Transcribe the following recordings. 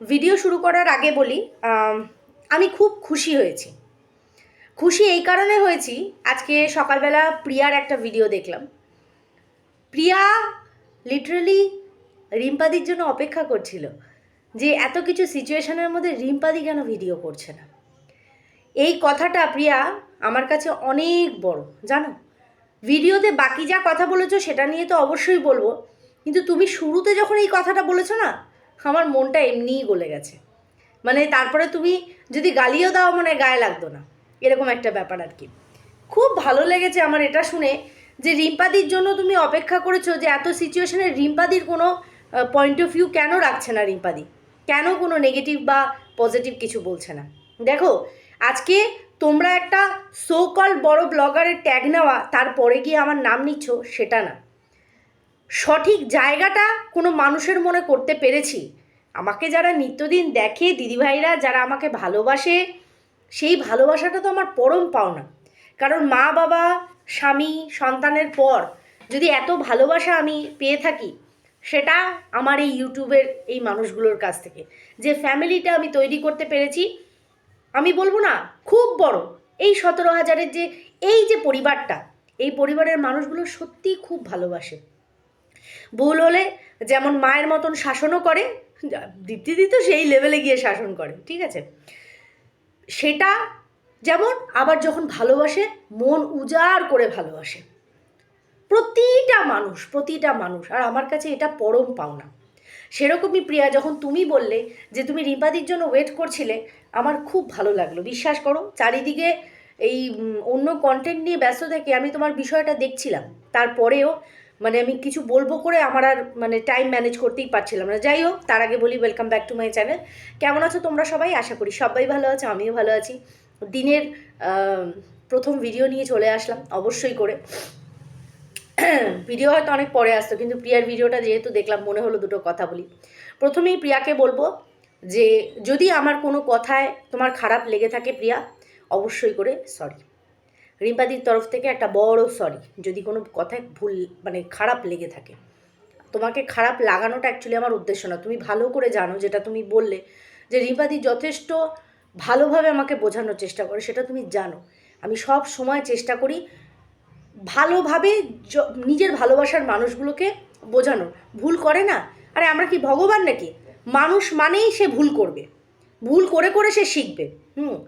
Video শুরু করার আগে বলি, আমি খুব খুশি হয়েছি। খুশি এই কারণে হয়েছি, আজকে সকালবেলা প্রিয়ার একটা ভিডিও দেখলাম। প্রিয়া লিটারালি রিম্পাদির জন্য অপেক্ষা করছিল যে এত কিছু সিচুয়েশনের মধ্যে রিম্পাদি কেন ভিডিও করছে না? এই কথাটা প্রিয়া আমার কাছে অনেক বড়, জানো? ভিডিওতে বাকি যা কথা বলেছ সেটা নিয়ে তো অবশ্যই বলব, কিন্তু তুমি শুরুতে যখন এই কথাটা বলেছ না আমার মনটা এমনিই গলে গেছে। মানে তারপরে তুমি যদি গালিও দাও মানে গায়ে লাগতো না। এরকম একটা ব্যাপার আর কি। খুব ভালো লেগেছে আমার এটা শুনে যে রিম্পাদির জন্য তুমি অপেক্ষা করেছ যে এত সিচুয়েশনে রিম্পাদির কোনো পয়েন্ট অফ ভিউ কেন রাখছে না রিম্পাদি? কেন কোনো নেগেটিভ বা পজিটিভ কিছু বলছে না? দেখো, আজকে তোমরা একটা সো কল বড় ব্লগারের ট্যাগ নেওয়া, তারপরে গিয়ে আমার নাম নিচ্ছ, সেটা না। সঠিক জায়গাটা কোনো মানুষের মনে করতে পেরেছি। আমাকে যারা নিত্যদিন দেখে, দিদিভাইরা যারা আমাকে ভালোবাসে, সেই ভালোবাসাটা তো আমার পরম পাওনা। কারণ মা, বাবা, স্বামী, সন্তানের পর যদি এত ভালোবাসা আমি পেয়ে থাকি, সেটা আমার এই ইউটিউবের এই মানুষগুলোর কাছ থেকে। যে ফ্যামিলিটা আমি তৈরি করতে পেরেছি, আমি বলব না, খুব বড়। এই সতেরো হাজারের যে, এই যে পরিবারটা, এই পরিবারের মানুষগুলো সত্যিই খুব ভালোবাসে। ভুল হলে যেমন মায়ের মতন শাসনও করে দীপ্তিদি তো সেই লেভেলে গিয়ে শাসন করে, ঠিক আছে? সেটা যেমন আবার যখন ভালোবাসে, মন উজাড় করে ভালোবাসে। প্রতিটা মানুষ প্রতিটা মানুষ, আর আমার কাছে এটা পরম পাওনা। সেরকমই প্রিয়া, যখন তুমি বললে যে তুমি রিম্পাদির জন্য ওয়েট করছিলে, আমার খুব ভালো লাগল। বিশ্বাস করো, চারিদিকে এই অন্য কন্টেন্ট নিয়ে ব্যস্ত থেকে আমি তোমার বিষয়টা দেখছিলাম। তারপরেও মানে আমি কিছু বলব করে আমার আর মানে টাইম ম্যানেজ করতেই পারছিলাম না। যাই হোক, তার আগে বলি welcome back to my channel কেমন আছো তোমরা সবাই? আশা করি সবাই ভালো আছে, আমিও ভালো আছি। দিনের প্রথম ভিডিও নিয়ে চলে আসলাম, অবশ্যই করে। ভিডিও হয়তো অনেক পরে আসতো, কিন্তু প্রিয়ার ভিডিওটা যেহেতু দেখলাম, মনে হলো দুটো কথা বলি। প্রথমেই প্রিয়াকে বলব যে, যদি আমার কোনো কথায় তোমার খারাপ লেগে থাকে প্রিয়া, অবশ্যই করে সরি রিম্পাদির তরফ থেকে একটা বড় সরি যদি কোনো কথায় ভুল মানে খারাপ লেগে থাকে। তোমাকে খারাপ লাগানোটা অ্যাকচুয়ালি আমার উদ্দেশ্য না। তুমি ভালো করে জানো যেটা তুমি বললে, যে রিম্পাদি যথেষ্ট ভালোভাবে আমাকে বোঝানোর চেষ্টা করে, সেটা তুমি জানো। আমি সব সময় চেষ্টা করি ভালোভাবে নিজের ভালোবাসার মানুষগুলোকে বোঝানো ভুল করে না? আরে আমরা কি ভগবান নাকি? মানুষ মানেই সে ভুল করবে। ভুল করে করে সে শিখবে। হুম।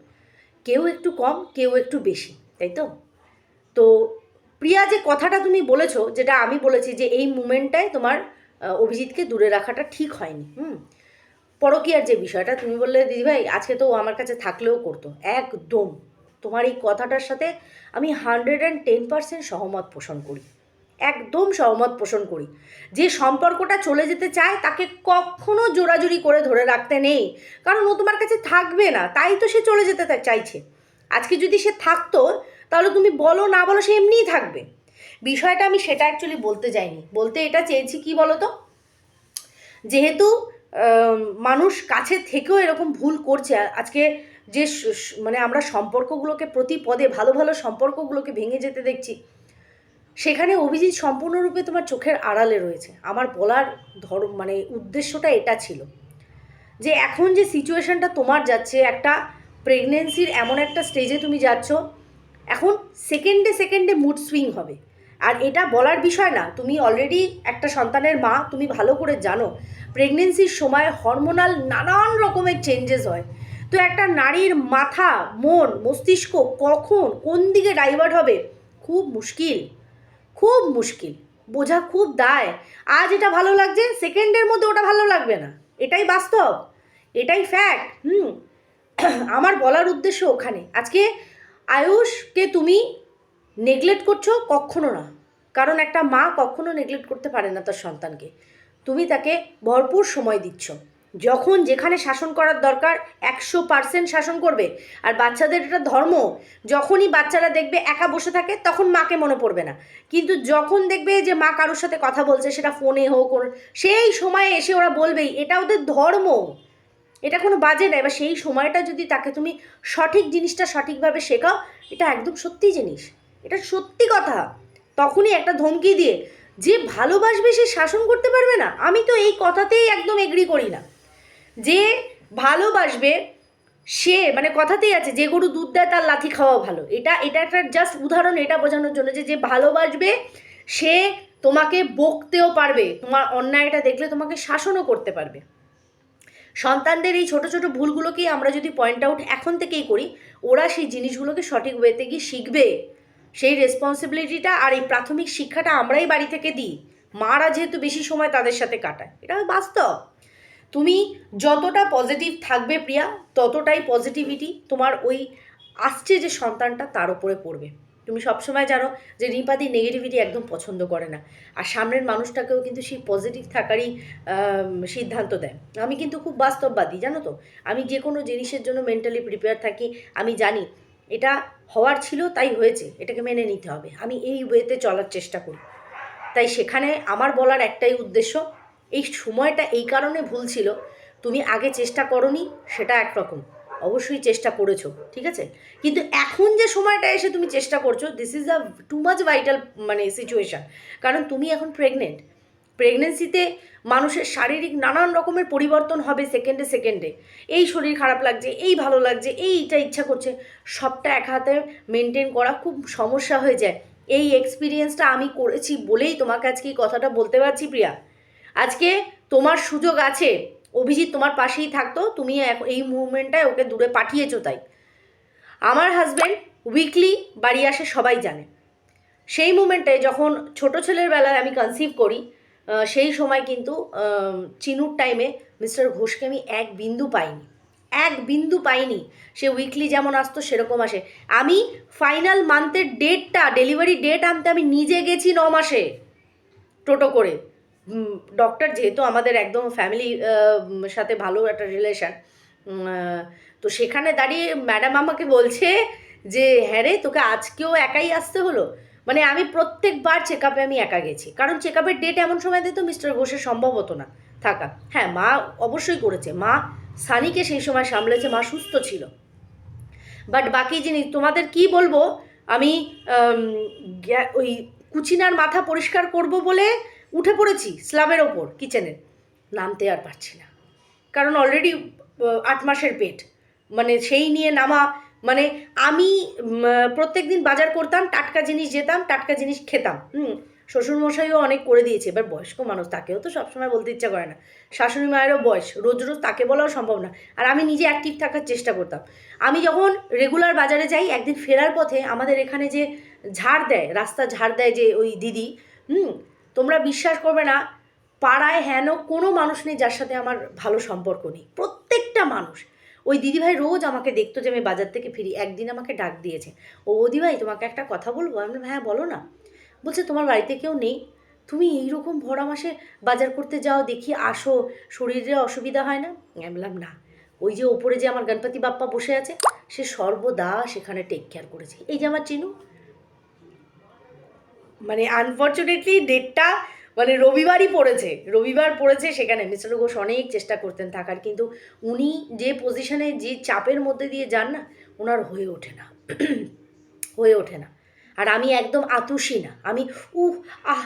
কেউ একটু কম, কেউ একটু বেশি। তাই তো? তো প্রিয়া যে কথাটা তুমি বলেছ, যেটা আমি বলেছি যে এই মুমেন্টটায় তোমার অভিজিৎকে দূরে রাখাটা ঠিক হয়নি, হুম? পরকীয়ার যে বিষয়টা, তুমি বললে দিদিভাই আজকে তো ও আমার কাছে থাকলেও করতো। একদম। তোমার এই কথাটার সাথে আমি হান্ড্রেড অ্যান্ড টেন পার্সেন্ট সহমত পোষণ করি। একদম সহমত পোষণ করি। যে সম্পর্কটা চলে যেতে চায়, তাকে কখনো জোরাজুরি করে ধরে রাখতে নেই। কারণ ও তোমার কাছে থাকবে না, তাই তো সে চলে যেতে চাইছে। আজকে যদি সে থাকতো, তাহলে তুমি বলো, না বলো, সে এমনিই থাকবে। বিষয়টা আমি সেটা অ্যাকচুয়ালি বলতে যাইনি। বলতে এটা চেয়েছি কি বলো তো যেহেতু মানুষ কাছে থেকেও এরকম ভুল করছে আজকে যে মানে আমরা সম্পর্কগুলোকে প্রতি পদে ভালো ভালো সম্পর্কগুলোকে ভেঙে যেতে দেখছি, সেখানে অভিজিৎ সম্পূর্ণরূপে তোমার চোখের আড়ালে রয়েছে। আমার বলার ধর মানে উদ্দেশ্যটা এটা ছিল। যে এখন যে সিচুয়েশনটা তোমার যাচ্ছে, একটা প্রেগনেন্সির এমন একটা স্টেজে তুমি যাচ্ছ, এখন সেকেন্ডে সেকেন্ডে মুড সুইং হবে। আর এটা বলার বিষয় না, তুমি অলরেডি একটা সন্তানের মা, তুমি ভালো করে জানো প্রেগনেন্সির সময় হরমোনাল নানান রকমের চেঞ্জেস হয়। তো একটা নারীর মাথা, মন, মস্তিষ্ক কখন কোন দিকে ডাইভার্ট হবে? খুব মুশকিল খুব মুশকিল, বোঝা খুব দায়। আজ এটা ভালো লাগছে সেকেন্ডের মধ্যে ওটা ভালো লাগবে না। এটাই বাস্তব, এটাই ফ্যাক্ট হুম। আমার বলার উদ্দেশ্য ওখানে। আজকে আয়ুষকে তুমি নেগলেক্ট করছ কখনো না। কারণ একটা মা কখনো নেগলেক্ট করতে পারে না তার সন্তানকে। তুমি তাকে ভরপুর সময় দিচ্ছ। যখন যেখানে শাসন করার দরকার একশো পার্সেন্ট শাসন করবে। আর বাচ্চাদের এটা ধর্ম, যখনই বাচ্চারা দেখবে একা বসে থাকে, তখন মাকে মনে পড়বে না। কিন্তু যখন দেখবে যে মা কারোর সাথে কথা বলছে, সেটা ফোনে হোক সেই সময়ে এসে ওরা বলবেই, এটা ওদের ধর্ম। এটা কোনো বাজে না, এবার সেই সময়টা যদি তাকে তুমি সঠিক জিনিসটা সঠিকভাবে শেখাও, এটা একদম সত্যি জিনিস। এটা সত্যি কথা। তখনই একটা ধমকি দিয়ে, যে ভালোবাসবে সে শাসন করতে পারবে না? আমি তো এই কথাতেই একদম এগ্রি করি না। যে ভালোবাসবে সে মানে কথাতেই আছে, যে গরু দুধ দেয় তার লাথি খাওয়া ভালো। এটা এটা একটা জাস্ট উদাহরণ, এটা বোঝানোর জন্য যে যে ভালোবাসবে সে তোমাকে বকতেও পারবে, তোমার অন্যায়টা দেখলে তোমাকে শাসনও করতে পারবে। সন্তানদের এই ছোট ছোট ভুলগুলোকেই আমরা যদি পয়েন্ট আউট এখন থেকেই করি, ওরা সেই জিনিসগুলোকে সঠিক ওয়েতে গিয়ে শিখবে। সেই রেসপন্সিবিলিটিটা আর এই প্রাথমিক শিক্ষাটা আমরাই বাড়ি থেকে দিই। মারা যেহেতু বেশি সময় তাদের সাথে কাটায়, এটা বাস্তব। তুমি যতটা পজিটিভ থাকবে প্রিয়া, ততটাই পজিটিভিটি তোমার ওই আসছে যে সন্তানটা তার উপরে পড়বে। তুমি সবসময় জানো যে রিম্পাদি নেগেটিভিটি একদম পছন্দ করে না। আর সামনের মানুষটাকেও কিন্তু সেই পজিটিভ থাকারই সিদ্ধান্ত দেয়। আমি কিন্তু খুব বাস্তববাদী, জানো তো? আমি যে কোনো জিনিসের জন্য মেন্টালি প্রিপেয়ার থাকি, আমি জানি এটা হওয়ার ছিল, তাই হয়েছে, এটাকে মেনে নিতে হবে। আমি এই ওয়েতে চলার চেষ্টা করি। তাই সেখানে আমার বলার একটাই উদ্দেশ্য, এই সময়টা এই কারণে ভুল ছিল, তুমি আগে চেষ্টা করনি, সেটা একরকম। অবশ্যই চেষ্টা করেছ, ঠিক আছে? কিন্তু এখন যে সময়টা এসে তুমি চেষ্টা করছ this is a too much vital মানে সিচুয়েশান কারণ তুমি এখন প্রেগনেন্ট প্রেগনেন্সিতে মানুষের শারীরিক নানান রকমের পরিবর্তন হবে সেকেন্ডে সেকেন্ডে এই শরীর খারাপ লাগছে, এই ভালো লাগছে, এইটা ইচ্ছা করছে, সবটা এক হাতে মেনটেন করা খুব সমস্যা হয়ে যায়। এই এক্সপিরিয়েন্সটা আমি করেছি বলেই তোমাকে আজকে এই কথাটা বলতে পারছি, প্রিয়া। আজকে তোমার সুযোগ আছে। অভিজিৎ তোমার পাশেই থাকতো, তুমি এই মুভমেন্টটায় ওকে দূরে পাঠিয়েছো তাই। আমার হাজব্যান্ড উইকলি বাড়ি আসে সবাই জানে। সেই মুমেন্টে যখন ছোট ছেলের বেলায় আমি কনসিভ করি সেই সময় কিন্তু চিনুর টাইমে মিস্টার ঘোষকে আমি এক বিন্দু পাইনি। এক বিন্দু পাইনি। সে উইকলি যেমন আসতো, সেরকম আসে। আমি ফাইনাল মান্থের ডেটটা ডেলিভারি ডেট আনতে আমি নিজে গেছি ন মাসে, টোটো করে। ডক্টর যেহেতু আমাদের একদম ফ্যামিলি সাথে ভালো একটা রিলেশন তো সেখানে দাঁড়িয়ে ম্যাডাম আমাকে বলছে যে হ্যাঁ রে, তোকে আজকেও একাই আসতে হলো? মানে আমি প্রত্যেকবার চেক আপে আমি একা গেছি। কারণ চেক আপের ডেট এমন সময় দিত মিস্টার ঘোষের সম্ভব হতো না থাকা। হ্যাঁ মা অবশ্যই করেছে। মা সানিকে সেই সময় সামলেছে, মা সুস্থ ছিল। বাট বাকি জিনিস তোমাদের কি বলব? আমি ওই কুচিনার মাথা পরিষ্কার করব বলে উঠে পড়েছি স্ল্যাবের ওপর, কিচেনের। নামতে আর পারছি না। কারণ অলরেডি আট মাসের পেট। মানে সেই নিয়ে নামা মানে আমি প্রত্যেক দিন বাজার করতাম, টাটকা জিনিস যেতাম, টাটকা জিনিস খেতাম। হুম, শ্বশুরমশাইও অনেক করে দিয়েছে। এবার বয়স্ক মানুষ, তাকেও তো সবসময় বলতে ইচ্ছা করে না। শাশুড়ি মায়েরও বয়স, রোজ রোজ তাকে বলাও সম্ভব না। আর আমি নিজে অ্যাক্টিভ থাকার চেষ্টা করতাম। আমি যখন রেগুলার বাজারে যাই, একদিন ফেরার পথে আমাদের এখানে যে ঝাড় দেয়, রাস্তা ঝাড় দেয় যে ওই দিদি, হুম তোমরা বিশ্বাস করবে না, পাড়ায় হেন কোনো মানুষ নেই যার সাথে আমার ভালো সম্পর্ক নেই। প্রত্যেকটা মানুষ। ওই দিদিভাই রোজ আমাকে দেখতো যে আমি বাজার থেকে ফিরি। একদিন আমাকে ডাক দিয়েছে। ও দিদিভাই, তোমাকে একটা কথা বলব? আমি হ্যাঁ বলো না। বলছে, তোমার বাড়িতে কেউ নেই? তুমি এইরকম ভরা মাসে বাজার করতে যাও, দেখি আসো, শরীরে অসুবিধা হয় না? আমি বললাম, না। ওই যে ওপরে যে আমার গণপতি বাপ্পা বসে আছে, সে সর্বদা সেখানে টেক কেয়ার করেছে। এই যে আমার চিনু মানে আনফর্চুনেটলি ডেটটা মানে রবিবারই পড়েছে। রবিবার পড়েছে সেখানে। মিস্টার ঘোষ অনেক চেষ্টা করতেন থাকার, কিন্তু উনি যে পজিশনে যে চাপের মধ্যে দিয়ে যান না ওনার হয়ে ওঠে না। হয়ে ওঠে না। আর আমি একদম আতুষি না। আমি, উহ, আহ,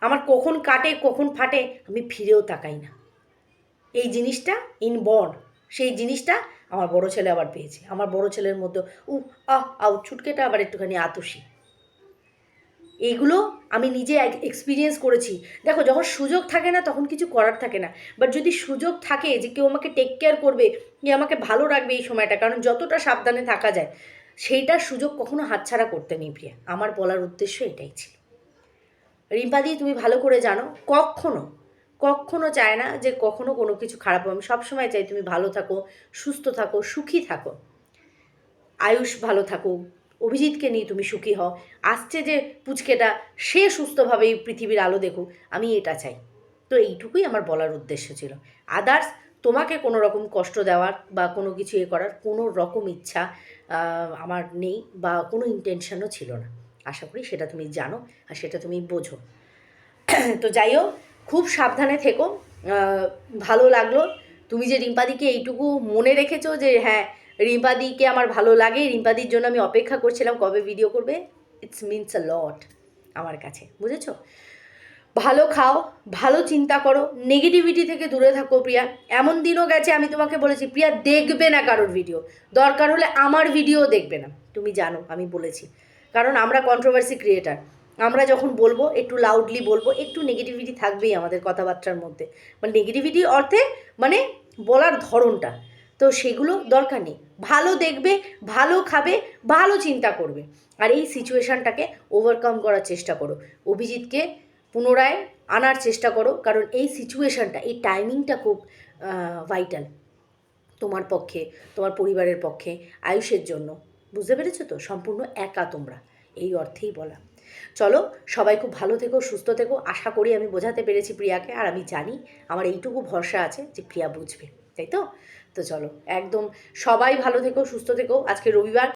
আমার কখন কাটে, কখন ফাটে, আমি ফিরেও তাকাই না। এই জিনিসটা ইন বর্ন সেই জিনিসটা আমার বড় ছেলে আবার পেয়েছে। আমার বড় ছেলের মধ্যে, উহ, আহ আউ ছুটকেটা আবার একটুখানি আতুষি এইগুলো আমি নিজে এক্সপিরিয়েন্স করেছি। দেখো যখন সুযোগ থাকে না, তখন কিছু করার থাকে না। বাট যদি সুযোগ থাকে যে কেউ আমাকে টেক কেয়ার করবে কি আমাকে ভালো রাখবে এই সময়টা, কারণ যতটা সাবধানে থাকা যায়, সেইটার সুযোগ কখনো হাতছাড়া করতে নেই প্রিয়া। আমার বলার উদ্দেশ্য এটাই ছিল। রিম্পাদি তুমি ভালো করে জানো, কখনো কখনো চায় না যে কখনো কোনো কিছু খারাপ হবে। আমি সবসময় চাই তুমি ভালো থাকো, সুস্থ থাকো, সুখী থাকো। আয়ুষ ভালো থাকুক অভিজিৎকে নিয়ে তুমি সুখী হও। আসছে যে পুচকেটা, সে সুস্থভাবে এই পৃথিবীর আলো দেখুক, আমি এটা চাই। তো এইটুকুই আমার বলার উদ্দেশ্য ছিল। আদার্স তোমাকে কোনো রকম কষ্ট দেওয়ার বা কোনো কিছু এ করার কোনো রকম ইচ্ছা আমার নেই বা কোনো ইন্টেনশনও ছিল না। আশা করি সেটা তুমি জানো আর সেটা তুমি বোঝো। তো যাই হোক, খুব সাবধানে থেকো। ভালো লাগল। তুমি যে রিম্পাদিকে এইটুকু মনে রেখেছো যে হ্যাঁ রিম্পাদিকে আমার ভালো লাগে। রিম্পাদির জন্য আমি অপেক্ষা করছিলাম কবে ভিডিও করবে। ইটস মিনস আ লট আমার কাছে, বুঝেছ? ভালো খাও, ভালো চিন্তা করো নেগেটিভিটি থেকে দূরে থাকো প্রিয়া। এমন দিনও গেছে, আমি তোমাকে বলেছি, প্রিয়া দেখবে না কারোর ভিডিও দরকার হলে আমার ভিডিও দেখবে না। তুমি জানো, আমি বলেছি। কারণ আমরা কন্ট্রোভার্সি ক্রিয়েটার আমরা যখন বলব, একটু লাউডলি বলব, একটু নেগেটিভিটি থাকবেই আমাদের কথাবার্তার মধ্যে। মানে নেগেটিভিটি অর্থে মানে বলার ধরনটা। তো সেগুলো দরকার নেই। ভালো দেখবে, ভালো খাবে, ভালো চিন্তা করবে। আর এই সিচুয়েশানটাকে ওভারকাম করার চেষ্টা করো। অভিজিৎকে পুনরায় আনার চেষ্টা করো, কারণ এই সিচুয়েশানটা এই টাইমিংটা খুব ভাইটাল তোমার পক্ষে, তোমার পরিবারের পক্ষে, আয়ুষের জন্য। বুঝতে পেরেছ তো? সম্পূর্ণ একা তোমরা। এই অর্থেই বলা। চলো, সবাই খুব ভালো থেকো, সুস্থ থেকো। আশা করি আমি বোঝাতে পেরেছি প্রিয়াকে, আর আমি জানি আমার এইটুকু ভরসা আছে যে প্রিয়া বুঝবে। তাই তো? তো চলো একদম সবাই ভালো থেকো সুস্থ থেকো। আজকে রবিবার